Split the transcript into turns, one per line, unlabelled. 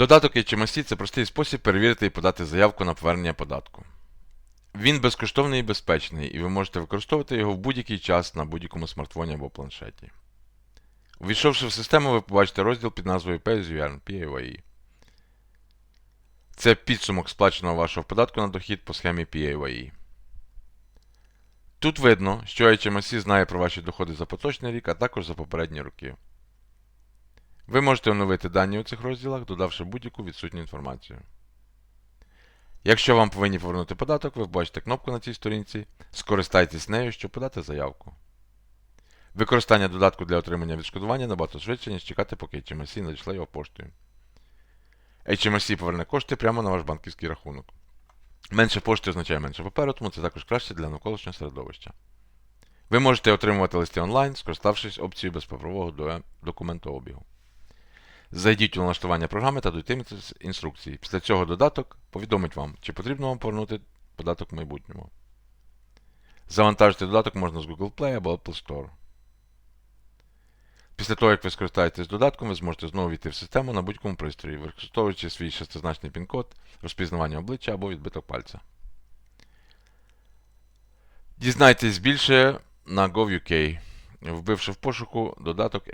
Додаток HMRC – це простий спосіб перевірити і подати заявку на повернення податку. Він безкоштовний і безпечний, і ви можете використовувати його в будь-який час на будь-якому смартфоні або планшеті. Увійшовши в систему, ви побачите розділ під назвою Pay as PAYE. Це підсумок сплаченого вашого податку на дохід по схемі PAYE. Тут видно, що HMRC знає про ваші доходи за поточний рік, а також за попередні роки. Ви можете оновити дані у цих розділах, додавши будь-яку відсутню інформацію. Якщо вам повинні повернути податок, ви бачите кнопку на цій сторінці. Скористайтесь нею, щоб подати заявку. Використання додатку для отримання відшкодування набагато швидше, ніж чекати, поки HMRC надійшла його поштою. HMRC поверне кошти прямо на ваш банківський рахунок. Менше пошти означає менше паперу, тому це також краще для навколишнього середовища. Ви можете отримувати листи онлайн, скориставшись опцією безпаперового до- документообігу. Зайдіть у налаштування програми та дотримуйтесь інструкції. Після цього додаток повідомить вам, чи потрібно вам повернути податок в майбутньому. Завантажити додаток можна з Google Play або Apple Store. Після того, як ви скористаєтесь додатком, ви зможете знову війти в систему на будь-якому пристрої, використовуючи свій шестизначний пін-код, розпізнавання обличчя або відбиток пальця. Дізнайтесь більше на gov.uk, вбивши в пошуку додаток